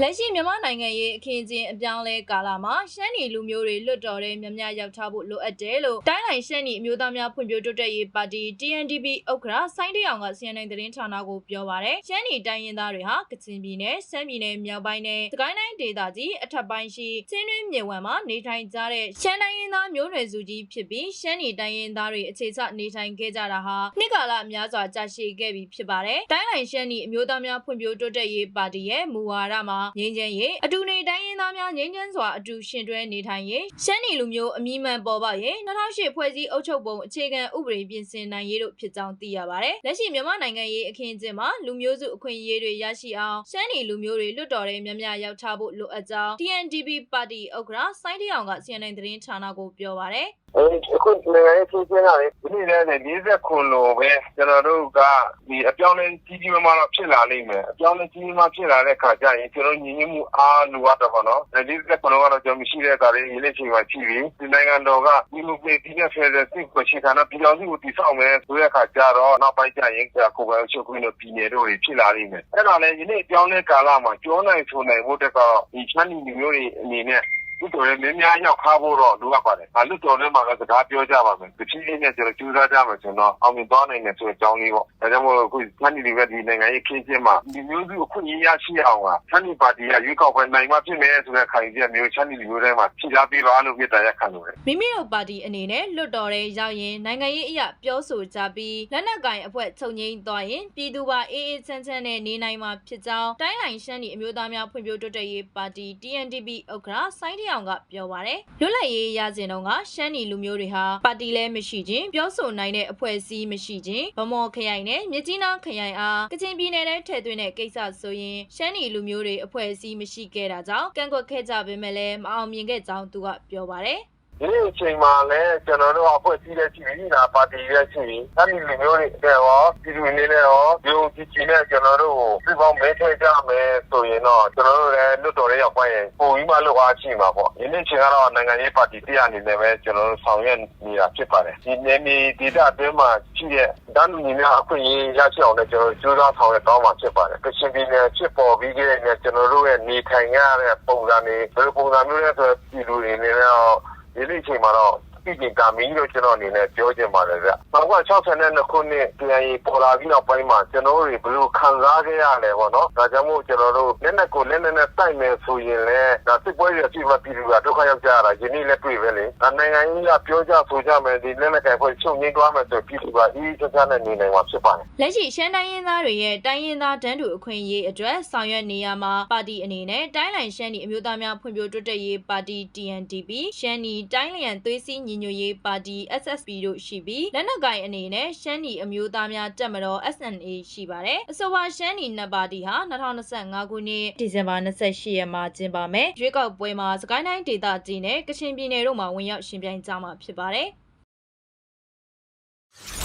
လက်ရှိမြန်မာနိုင်ငံရဲ့အခင်းအကျင်းအပြောင်းလဲကာလမှာရှမ်းနီလူမျိုးတွေလွတ်တော်တဲ့မြမရောက်ထားဖို့လိုအပ်တယ်လို့တိုင်းတိုင်းရှမ်းနီအမျိုးသားများဖွံ့ဖြိုးတိုးတက်ရေးပါတီ TNDP ဥက္ကဋ္ဌစိုင်းတရောင်က CNN သတင်းဌာနကိုပြောပါရယ်ရှမ်းနီတိုင်းရင်းသားတွေဟာကချင်ပြည်နယ်ရှမ်းပြည်နယ်မြောက်ပိုင်းနဲ့စကိုင်းတိုင်းဒေသကြီးအထက်ပိုင်းရှိချင်းတွင်းမြေဝံမှာနေထိုင်ကြတဲ့ရှမ်းတိုင်းရင်းသားမျိုးနွယ်စုကြီးဖြစ်ပြီးရှမ်းနီတိုင်းရင်းသားတွေအခြေချနေထိုင်ခဲ့ကြတာဟာနှစ်ကာလအများစွာကြာရှည်ခဲ့ပြီဖြစ်ပါတယ်တိုင်းတိုင်းရှမ်းနီအမျိုးသားများဖွံ့ဖြိုးတိုးတက်ရေးပါတီရဲ့မူဝါဒမှာငြိမ်းချမ်းရေးအတူနေတိုင်းရင်းသားများငြိမ်းချမ်းစွာအတူရှင်တွဲနေထိုင်ရေးရှမ်းနီလူမျိုးအမိမှန်ပေါ်ပေါက်ရေး2008ဖွဲ့စည်းအုပ်ချုပ်ပုံအခြေခံဥပဒေပြင်ဆင်နိုင်ရေးတို့ဖြစ်ကြောင်းသိရပါတယ်လက်ရှိမြန်မာနိုင်ငံရေးအခင်းအကျင်းမှာလူမျိုးစုအခွင့်အရေးတွေရရှိအောင်ရှမ်းနီလူမျိုးတွေလွတ်တော်တဲ့များများရောက်ထားဖို့လိုအပ်ကြောင်း TNDP ပါတီဥက္ကဋ္ဌစိုင်းတရောင်က CNN သတင်းဌာနကိုပြောပါတယ် အဲအခုနိုင်ငံရေးချင်းချင်းလာတယ်ဒီနေ့လည်း40လို့ပဲကျွန်တော်တို့ကဒီအပြောင်းလဲကြီးကြီးမားမားတော့ဖြစ်လာလိမ့်မယ်အပြောင်းလဲကြီးကြီးမားဖြစ်လာတဲ့ခါကျရင်ကျွန်တော်ညီညွတ်မှုအားလိုအပ်တော့ဗောနော်40ကတော့ကျွန်တော်မရှိတဲ့အခါလေးရင်းနေချိန်မှာရှိပြီဒီနိုင်ငံတော်ကဒီလိုပဲဒီနဲ့ဖယ်တဲ့စိတ်ကိုရှိခါတော့ပြည်တော်စုကိုတည်ဆောက်မယ်ဆိုတဲ့အခါကျတော့နောက်ပိုင်းကျရင်ကိုယ်ပိုင်ချုပ်ခွင့်တို့ပြည်နယ်တို့တွေဖြစ်လာလိမ့်မယ်အဲ့ဒါလည်းဒီနေ့အပြောင်းလဲကာလမှာကျောနိုင်ဆိုနိုင်ဖို့တက်တော့ဒီချမ်းနီမျိုးတွေအနေနဲ့ လူတော်လည်းများများရောက်ခါဖို့တော့လိုအပ်ပါတယ်။ဒါလူတော်လည်းမှာလည်းစကားပြောကြပါမယ်။တဖြည်းဖြည်းနဲ့ကျွန်တော်ကြိုးစားကြမယ်ဆိုတော့အောင်မြင်သွားနိုင်တယ်ဆိုတဲ့အကြောင်းလေးပေါ့။ဒါကြောင့်မို့အခုသန်းဒီတွေပဲဒီနိုင်ငံရေးခင်းချင်းမှာဒီမျိုးစုအခွင့်အရေးရရှိအောင်ကသန်းဒီပါတီကရွေးကောက်ပွဲနိုင်မှဖြစ်မယ်ဆိုတဲ့ခိုင်ပြမျိုးချမ်းဒီမျိုးတိုင်းမှာဖြည့်ထားပေးပါလို့ပြတာရက်ခံလို့ရမိမိတို့ပါတီအနေနဲ့လွတ်တော်တဲ့ရောက်ရင်နိုင်ငံရေးအရာပြောဆိုကြပြီးလက်နက်ကင်အဖွဲ့ချုပ်ငိမ့်သွားရင်ပြည်သူပါအေးအေးချမ်းချမ်းနဲ့နေနိုင်မှာဖြစ်ကြောင်းတိုင်းလိုင်ရှမ်းနီအမျိုးသားများဖွံ့ဖြိုးတိုးတက်ရေးပါတီ TNDP ဥက္ကဋ္ဌစိုင်းတရောင်ကပြောပါတယ်လွတ်လပ်ရေးရစဉ်တုန်းကရှမ်းနီလူမျိုးတွေဟာပါတီလည်းမရှိခြင်းပြောဆိုနိုင်တဲ့အဖွဲ့အစည်းမရှိခြင်းဗမော်ခရိုင်နဲ့မြကြီးနားခရိုင်အားကချင်ပြည်နယ်ထဲထည့်သွင်းတဲ့ကိစ္စဆိုရင်ရှမ်းနီလူမျိုးတွေအဖွဲ့အစည်းမရှိခဲ့တာကြောင့်ကန့်ကွက်ခဲ့ကြပေမဲ့လည်းမအောင်မြင်ခဲ့ကြောင်းသူကပြောပါတယ် ဒီနေ့အချိန်မှာလည်းကျွန်တော်တို့အဖွဲ့အစည်းလည်းရှိပြီနာပါတီလည်းရှိပြီအဲ့ဒီလူမျိုးတွေတဲ့ရောပြည်သူတွေနဲ့ရောဒီလိုကြည့်ကြည့်နဲ့ကျွန်တော်တို့ကိုပြပေါင်းမဲထည့်ကြမယ်ဆိုရင်တော့ကျွန်တော်တို့လည်းလွတ်တော်လေးရောက်ပိုင်းရင်ပုံပြီးမှလောက်အားရှိမှာပေါ့ဒီနေ့ချိန်ကတော့နိုင်ငံရေးပါတီတရားအနေနဲ့ပဲကျွန်တော်တို့ဆောင်ရွက်နေတာဖြစ်ပါတယ်ဒီနေမီဒေတာအတွင်းမှာရှိတဲ့တန်းလူညီများအခွင့်အရေးရရှိအောင်လည်းကျွန်တော်တို့ကြိုးစားဆောင်ရွက်တောင်းမှာဖြစ်ပါတယ်ကချင်ပြည်နယ်ဖြစ်ပေါ်ပြီးခဲ့တဲ့ကျွန်တော်တို့ရဲ့နေထိုင်ရတဲ့ပုံစံတွေဘယ်လိုပုံစံမျိုးလဲဆိုတော့ပြည်သူတွေအနေနဲ့တော့ ဒီနေ့အချိန် မှာတော့ပြည်ပကမင်းတို့ကျွန်တော်အနေနဲ့ပြောချင်ပါတယ်ဗျ။1962ခုနှစ်ပြန်ရေးပေါ်လာပြီးနောက်ပိုင်းမှာကျွန်တော်တို့ဘယ်လိုခံစားခဲ့ရလဲပေါ့နော်။ဒါကြောင့်မို့ကျွန်တော်တို့လက်နက်ကိုလက်နက်နဲ့တိုက်မယ်ဆိုရင်လည်းဒါစစ်ပွဲရပြည့်မပြည်သူကဒုက္ခရောက်ကြရတာယနေ့လည်းတွေ့ပဲလေ။ဒါနိုင်ငံကြီးကပြောကြဆိုကြမယ်ဒီလက်နက်ကဖွဲ့ချုပ်ငင်းသွားမယ်ဆိုပြည်သူကအေးအေးချမ်းချမ်းနဲ့နေနိုင်မှာဖြစ်ပါတယ်လက်ရှိရှမ်းတိုင်းရင်းသားတွေရဲ့တိုင်းရင်းသားတန်းတူအခွင့်အရေးအတွက်ဆောင်ရွက်နေရမှာပါတီအနေနဲ့တိုင်းလိုင်ရှမ်းနီအမျိုးသားများဖွံ့ဖြိုးတိုးတက်ရေးပါတီ TNDP ရှမ်းနီတိုင်းလျန်သွေးစည်းညီညီညွတ်ရေးပါတီ SSP တို့ရှိပြီးလက်နက်ကိုင်အနေနဲ့ရှမ်းနီအမျိုးသားများတပ်မတော် SNA ရှိပါတယ်။အဆိုပါရှမ်းနီနှစ်ပါတီဟာ2025ခုနှစ်ဒီဇင်ဘာ28ရက်မှာကျင်းပမယ်။ရွေးကောက်ပွဲမှာစကိုင်းတိုင်းဒေသကြီးနဲ့ကချင်ပြည်နယ်တို့မှာဝင်ရောက်ရှင်ပြိုင်ကြမှာဖြစ်ပါတယ်။